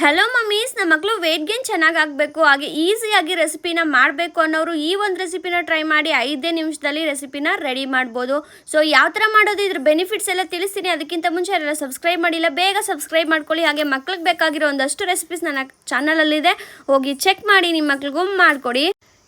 Hello mummies ನಮ್ಮ ಮಕ್ಕಳು weight gain ಚೆನ್ನಾಗಿ ಆಗಬೇಕು ಹಾಗೆ ಈಸಿಯಾಗಿ ರೆಸಿಪಿನ ಮಾಡಬೇಕು ಅನ್ನೋರು ಈ ಒಂದು ರೆಸಿಪಿನ ಟ್ರೈ ಮಾಡಿ ಐದೇ ನಿಮಿಷದಲ್ಲಿ ರೆಸಿಪಿನ ರೆಡಿ ಮಾಡ್ಬೋದು. ಸೊ ಯಾವ ಥರ ಮಾಡೋದು? ಇದ್ರ ಬೆನಿಫಿಟ್ಸ್ ಎಲ್ಲ ತಿಳಿಸ್ತೀನಿ. ಅದಕ್ಕಿಂತ ಮುಂಚೆ ಎಲ್ಲ ಸಬ್ಸ್ಕ್ರೈಬ್ ಮಾಡಿಲ್ಲ, ಬೇಗ ಸಬ್ಸ್ಕ್ರೈಬ್ ಮಾಡ್ಕೊಳ್ಳಿ. ಹಾಗೆ ಮಕ್ಳಿಗೆ ಬೇಕಾಗಿರೋ ಒಂದಷ್ಟು ರೆಸಿಪೀಸ್ ನನ್ನ ಚಾನಲಲ್ಲಿದೆ ಹೋಗಿ ಚೆಕ್ ಮಾಡಿ ನಿಮ್ಮ ಮಕ್ಳಿಗೂ ಮಾಡಿಕೊಡಿ.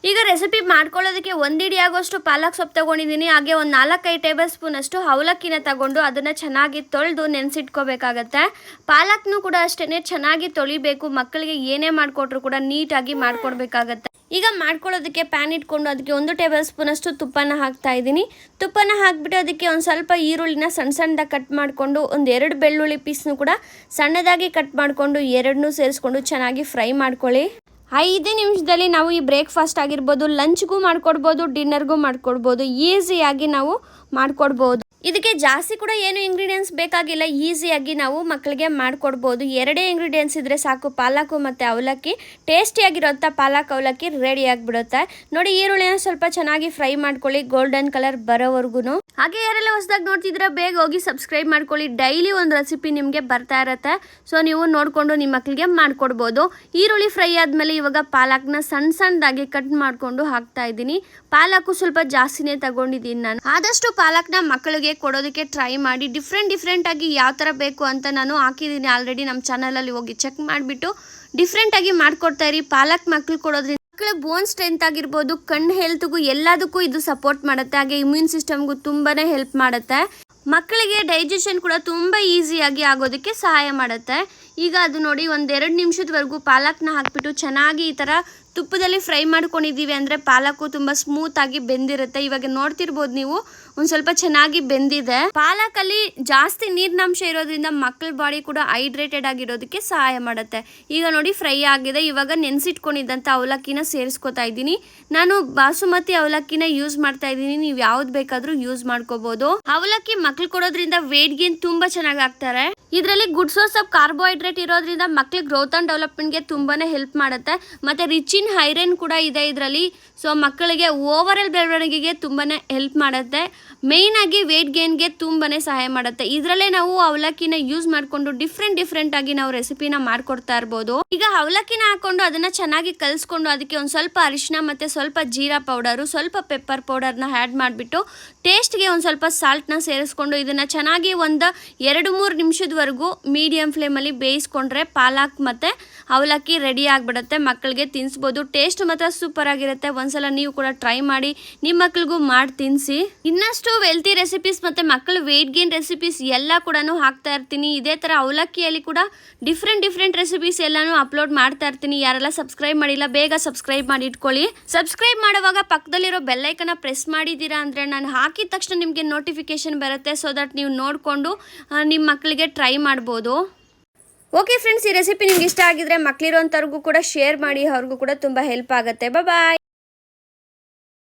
ಈಗ ರೆಸಿಪಿ ಮಾಡ್ಕೊಳ್ಳೋದಕ್ಕೆ ಒಂದಿಡಿ ಆಗೋಷ್ಟು ಪಾಲಕ್ ಸೊಪ್ಪು ತಗೊಂಡಿದ್ದೀನಿ. ಹಾಗೆ ಒಂದು ನಾಲ್ಕೈದು ಟೇಬಲ್ ಸ್ಪೂನ್ ಅಷ್ಟು ಅವಲಕ್ಕಿನ ತಗೊಂಡು ಅದನ್ನು ಚೆನ್ನಾಗಿ ತೊಳೆದು ನೆನೆಸಿಟ್ಕೋಬೇಕಾಗತ್ತೆ. ಪಾಲಕ್ನು ಕೂಡ ಅಷ್ಟೇ ಚೆನ್ನಾಗಿ ತೊಳಿಬೇಕು. ಮಕ್ಕಳಿಗೆ ಏನೇ ಮಾಡಿಕೊಟ್ರು ಕೂಡ ನೀಟಾಗಿ ಮಾಡ್ಕೊಡ್ಬೇಕಾಗತ್ತೆ. ಈಗ ಮಾಡ್ಕೊಳ್ಳೋದಕ್ಕೆ ಪ್ಯಾನ್ ಇಟ್ಕೊಂಡು ಅದಕ್ಕೆ ಒಂದು ಟೇಬಲ್ ಸ್ಪೂನ್ ಅಷ್ಟು ತುಪ್ಪನ ಹಾಕ್ತಾ ಇದ್ದೀನಿ. ತುಪ್ಪನ ಹಾಕ್ಬಿಟ್ಟು ಅದಕ್ಕೆ ಒಂದು ಸ್ವಲ್ಪ ಈರುಳ್ಳಿನ ಸಣ್ಣ ಸಣ್ಣದಾಗಿ ಕಟ್ ಮಾಡಿಕೊಂಡು ಒಂದು ಎರಡು ಬೆಳ್ಳುಳ್ಳಿ ಪೀಸ್ನು ಕೂಡ ಸಣ್ಣದಾಗಿ ಕಟ್ ಮಾಡಿಕೊಂಡು ಎರಡನ್ನೂ ಸೇರಿಸ್ಕೊಂಡು ಚೆನ್ನಾಗಿ ಫ್ರೈ ಮಾಡ್ಕೊಳ್ಳಿ. ಐದೇ ನಿಮಿಷದಲ್ಲಿ ನಾವು ಈ ಬ್ರೇಕ್ಫಾಸ್ಟ್ ಆಗಿರ್ಬೋದು ಲಂಚ್ಗೂ ಮಾಡ್ಕೊಡ್ಬೋದು ಡಿನ್ನರ್ಗೂ ಮಾಡ್ಕೊಡ್ಬೋದು ಈಸಿಯಾಗಿ ನಾವು ಮಾಡ್ಕೊಡ್ಬೋದು. ಇದಕ್ಕೆ ಜಾಸ್ತಿ ಕೂಡ ಏನು ಇಂಗ್ರೀಡಿಯೆಂಟ್ಸ್ ಬೇಕಾಗಿಲ್ಲ. ಈಸಿಯಾಗಿ ನಾವು ಮಕ್ಕಳಿಗೆ ಮಾಡಿಕೊಡ್ಬೋದು. ಎರಡೇ ಇಂಗ್ರೀಡಿಯೆಂಟ್ಸ್ ಇದ್ರೆ ಸಾಕು. ಪಾಲಕು ಮತ್ತು ಅವಲಕ್ಕಿ. ಟೇಸ್ಟಿಯಾಗಿರೋಂಥ ಪಾಲಕ್, ಅವಲಕ್ಕಿ ರೆಡಿ ಆಗಿಬಿಡುತ್ತೆ. ನೋಡಿ, ಈರುಳ್ಳಿನ ಸ್ವಲ್ಪ ಚೆನ್ನಾಗಿ ಫ್ರೈ ಮಾಡ್ಕೊಳ್ಳಿ. ಗೋಲ್ಡನ್ ಕಲರ್ ಬರೋವರೆಗೂ ಹಾಗೆ ಯಾರೆಲ್ಲ ಹೊಸದಾಗಿ ನೋಡ್ತಿದ್ರೆ ಬೇಗ ಹೋಗಿ ಸಬ್ಸ್ಕ್ರೈಬ್ ಮಾಡ್ಕೊಳ್ಳಿ. ಡೈಲಿ ಒಂದು ರೆಸಿಪಿ ನಿಮಗೆ ಬರ್ತಾ ಇರುತ್ತೆ. ಸೊ ನೀವು ನೋಡಿಕೊಂಡು ನಿಮ್ಮ ಮಕ್ಕಳಿಗೆ ಮಾಡ್ಕೊಡ್ಬೋದು. ಈರುಳ್ಳಿ ಫ್ರೈ ಆದಮೇಲೆ ಇವಾಗ ಪಾಲಕ್ನ ಸಣ್ಣ ಸಣ್ಣದಾಗಿ ಕಟ್ ಮಾಡಿಕೊಂಡು ಹಾಕ್ತಾ ಇದ್ದೀನಿ. ಪಾಲಕು ಸ್ವಲ್ಪ ಜಾಸ್ತಿನೇ ತಗೊಂಡಿದ್ದೀನಿ ನಾನು. ಆದಷ್ಟು ಪಾಲಕ್ನ ಮಕ್ಕಳಿಗೆ ಕೊಡೋದಕ್ಕೆ ಟ್ರೈ ಮಾಡಿ ಡಿಫ್ರೆಂಟ್ ಡಿಫ್ರೆಂಟಾಗಿ ಯಾವ ಥರ ಬೇಕು ಅಂತ ನಾನು ಹಾಕಿದ್ದೀನಿ ಆಲ್ರೆಡಿ ನಮ್ಮ ಚಾನಲಲ್ಲಿ ಹೋಗಿ ಚೆಕ್ ಮಾಡಿಬಿಟ್ಟು. ಡಿಫ್ರೆಂಟಾಗಿ ಮಾಡ್ಕೊಡ್ತಾ ಇರಿ. ಪಾಲಕ್ ಮಕ್ಳು ಕೊಡೋದ್ರಿಂದ ಮಕ್ಕಳ ಬೋನ್ ಸ್ಟ್ರೆಂತ್ ಆಗಿರ್ಬೋದು ಕಣ್ಣು ಹೆಲ್ತ್ಗೂ ಎಲ್ಲದಕ್ಕೂ ಇದು ಸಪೋರ್ಟ್ ಮಾಡುತ್ತೆ. ಹಾಗೆ ಇಮ್ಯೂನ್ ಸಿಸ್ಟಮ್ಗೂ ತುಂಬಾನೇ ಹೆಲ್ಪ್ ಮಾಡುತ್ತೆ. ಮಕ್ಕಳಿಗೆ ಡೈಜೆಷನ್ ಕೂಡ ತುಂಬ ಈಸಿಯಾಗಿ ಆಗೋದಕ್ಕೆ ಸಹಾಯ ಮಾಡುತ್ತೆ. ಈಗ ಅದು ನೋಡಿ ಒಂದೆರಡು ನಿಮಿಷದವರೆಗೂ ಪಾಲಕ್ನ ಹಾಕ್ಬಿಟ್ಟು ಚೆನ್ನಾಗಿ ಈ ಥರ ತುಪ್ಪದಲ್ಲಿ ಫ್ರೈ ಮಾಡ್ಕೊಂಡಿದ್ದೀವಿ ಅಂದರೆ ಪಾಲಕು ತುಂಬ ಸ್ಮೂತಾಗಿ ಬೆಂದಿರುತ್ತೆ. ಇವಾಗ ನೋಡ್ತಿರ್ಬೋದು ನೀವು, ಒಂದು ಸ್ವಲ್ಪ ಚೆನ್ನಾಗಿ ಬೆಂದಿದೆ. ಪಾಲಕಲ್ಲಿ ಜಾಸ್ತಿ ನೀರಿನಂಶ ಇರೋದ್ರಿಂದ ಮಕ್ಕಳ ಬಾಡಿ ಕೂಡ ಹೈಡ್ರೇಟೆಡ್ ಆಗಿರೋದಕ್ಕೆ ಸಹಾಯ ಮಾಡುತ್ತೆ. ಈಗ ನೋಡಿ ಫ್ರೈ ಆಗಿದೆ. ಇವಾಗ ನೆನೆಸಿಟ್ಕೊಂಡಿದ್ದಂಥ ಅವಲಕ್ಕಿನ ಸೇರಿಸ್ಕೊತಾ ಇದ್ದೀನಿ. ನಾನು ಬಾಸುಮತಿ ಅವಲಕ್ಕಿನ ಯೂಸ್ ಮಾಡ್ತಾ ಇದ್ದೀನಿ. ನೀವು ಯಾವ್ದು ಬೇಕಾದರೂ ಯೂಸ್ ಮಾಡ್ಕೋಬಹುದು ಅವಲಕ್ಕಿ ಮಕ್ಳು ಕೊಡೋದ್ರಿಂದ ವೇಟ್ ಗೇನ್ ತುಂಬಾ ಚೆನ್ನಾಗಿ ಆಗ್ತಾರೆ. ಇದರಲ್ಲಿ ಗುಡ್ ಸೋರ್ಸ್ ಆಫ್ ಕಾರ್ಬೋಹೈಡ್ರೇಟ್ ಇರೋದ್ರಿಂದ ಮಕ್ಳಿಗೆ ಗ್ರೋತ್ ಆ್ಯಂಡ್ ಡೆವಲಪ್ಮೆಂಟ್ಗೆ ತುಂಬಾನೇ ಹೆಲ್ಪ್ ಮಾಡುತ್ತೆ. ಮತ್ತೆ ರಿಚ್ ಇನ್ ಹೈರನ್ ಕೂಡ ಇದೆ ಇದರಲ್ಲಿ. ಸೊ ಮಕ್ಕಳಿಗೆ ಓವರ್ ಆಲ್ ಬೆಳವಣಿಗೆಗೆ ತುಂಬಾನೇ ಹೆಲ್ಪ್ ಮಾಡುತ್ತೆ. ಮೇಯ್ನ್ ಆಗಿ ವೇಟ್ ಗೇನ್ಗೆ ತುಂಬಾನೇ ಸಹಾಯ ಮಾಡುತ್ತೆ. ಇದರಲ್ಲೇ ನಾವು ಅವಲಕ್ಕಿನ ಯೂಸ್ ಮಾಡಿಕೊಂಡು ಡಿಫ್ರೆಂಟ್ ಡಿಫ್ರೆಂಟ್ ಆಗಿ ನಾವು ರೆಸಿಪಿನ ಮಾಡ್ಕೊಡ್ತಾ ಇರ್ಬೋದು. ಈಗ ಅವಲಕ್ಕಿನ ಹಾಕೊಂಡು ಅದನ್ನ ಚೆನ್ನಾಗಿ ಕಲಿಸ್ಕೊಂಡು ಅದಕ್ಕೆ ಒಂದು ಸ್ವಲ್ಪ ಅರಿಶಿನ ಮತ್ತೆ ಸ್ವಲ್ಪ ಜೀರಾ ಪೌಡರು ಸ್ವಲ್ಪ ಪೆಪ್ಪರ್ ಪೌಡರ್ನ ಆ್ಯಡ್ ಮಾಡಿಬಿಟ್ಟು ಟೇಸ್ಟ್ಗೆ ಒಂದು ಸ್ವಲ್ಪ ಸಾಲ್ಟ್ನ ಸೇರಿಸ್ಕೊಂಡು ಇದನ್ನ ಚೆನ್ನಾಗಿ ಒಂದು ಎರಡು, ಮೂರು ನಿಮಿಷದವರೆಗೂ ಮೀಡಿಯಂ ಫ್ಲೇಮಲ್ಲಿ ಬೇಯಿಸ್ಕೊಂಡ್ರೆ ಪಾಲಕ್ ಮತ್ತು ಅವಲಕ್ಕಿ ರೆಡಿ ಆಗಿಬಿಡುತ್ತೆ, ಮಕ್ಕಳಿಗೆ ತಿನ್ನಿಸ್ಬೋದು ಟೇಸ್ಟ್ ಮಾತ್ರ ಸೂಪರ್ ಆಗಿರುತ್ತೆ. ಒಂದ್ಸಲ ನೀವು ಕೂಡ ಟ್ರೈ ಮಾಡಿ ನಿಮ್ಮ ಮಕ್ಳಿಗೂ ಮಾಡಿ ತಿನ್ನಿಸಿ ಇನ್ನಷ್ಟು ವೆಲ್ತಿ ರೆಸಿಪೀಸ್ ಮತ್ತು ಮಕ್ಕಳ ವೆಯ್ಟ್ ಗೇನ್ ರೆಸಿಪೀಸ್ ಎಲ್ಲ ಕೂಡ ಹಾಕ್ತಾ ಇರ್ತೀನಿ. ಇದೇ ಥರ ಅವಲಕ್ಕಿಯಲ್ಲಿ ಕೂಡ ಡಿಫ್ರೆಂಟ್ ಡಿಫ್ರೆಂಟ್ ರೆಸಿಪೀಸ್ ಎಲ್ಲಾನು ಅಪ್ಲೋಡ್ ಮಾಡ್ತಾ ಇರ್ತೀನಿ. ಯಾರೆಲ್ಲ ಸಬ್ಸ್ಕ್ರೈಬ್ ಮಾಡಿಲ್ಲ, ಬೇಗ ಸಬ್ಸ್ಕ್ರೈಬ್ ಮಾಡಿ ಇಟ್ಕೊಳ್ಳಿ. ಸಬ್ಸ್ಕ್ರೈಬ್ ಮಾಡುವಾಗ ಪಕ್ಕದಲ್ಲಿರೋ ಬೆಲ್ಲೈಕನ್ನ ಪ್ರೆಸ್ ಮಾಡಿದ್ದೀರಾ ಅಂದರೆ ನಾನು ಹಾಕಿದ ತಕ್ಷಣ ನಿಮಗೆ ನೋಟಿಫಿಕೇಶನ್ ಬರುತ್ತೆ. ಸೊ ದಟ್ ನೀವು ನೋಡಿಕೊಂಡು ನಿಮ್ಮ ಮಕ್ಕಳಿಗೆ ಟ್ರೈ ಮಾಡ್ಬೋದು. ಓಕೆ ಫ್ರೆಂಡ್ಸ್ ಈ ರೆಸಿಪಿ ನಿಮ್ಗೆ ಇಷ್ಟ ಆಗಿದ್ರೆ ಮಕ್ಕಳಿರೋಂಥವ್ರಿಗೂ ಕೂಡ ಶೇರ್ ಮಾಡಿ, ಅವ್ರಿಗೂ ಕೂಡ ತುಂಬ ಹೆಲ್ಪ್ ಆಗುತ್ತೆ. ಬಾಯ್